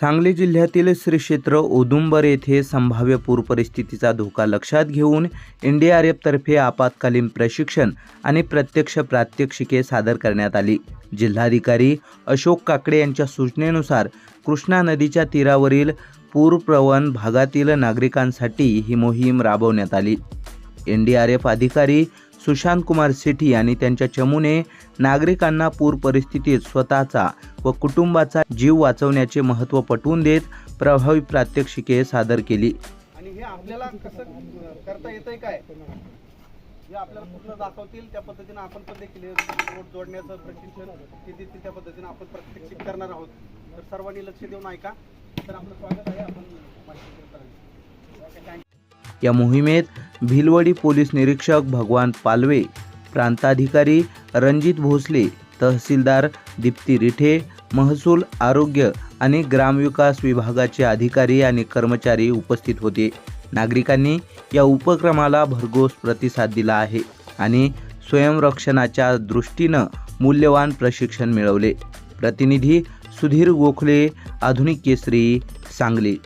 सांगली जिल्ह्यातील श्री क्षेत्र ओदुंबर येथे संभाव्य पूर परिस्थितीचा धोका लक्षात घेऊन एन डी आर एफतर्फे आपत्कालीन प्रशिक्षण आणि प्रत्यक्ष प्रात्यक्षिके सादर करण्यात आली. जिल्हाधिकारी अशोक काकडे यांच्या सूचनेनुसार कृष्णा नदीच्या तीरावरील पूरप्रवण भागातील नागरिकांसाठी ही मोहीम राबवण्यात आली. एन डी आर एफ अधिकारी सुशांत कुमार सेठी आणि त्यांच्या चमूने नागरिकांना पूर परिस्थितीत स्वतःचा व कुटुंबाचा जीव वाचवण्याचे महत्त्व पटवून देत प्रभावी प्रात्यक्षिके सादर केली. आणि हे आपल्याला कसं करता येतंय काय? हे आपल्याला पूर्ण दाखवतील? त्या पद्धतीने आपण पण देखील जोडण्याचं प्रशिक्षण ते देतील त्या पद्धतीने आपण करणार आहोत. तर सर्वांनी लक्ष देऊन ऐका. तर आपलं स्वागत आहे. आपण या मोहिमेत भिलवडी पोलीस निरीक्षक भगवान पालवे प्रांताधिकारी रणजित भोसले तहसीलदार दीप्ती रिठे महसूल आरोग्य आणि ग्रामविकास विभागाचे अधिकारी आणि कर्मचारी उपस्थित होते. नागरिकांनी या उपक्रमाला भरघोस प्रतिसाद दिला आहे आणि स्वयंरक्षणाच्या दृष्टीनं मूल्यवान प्रशिक्षण मिळवले. प्रतिनिधी सुधीर गोखले आधुनिक केसरी सांगली.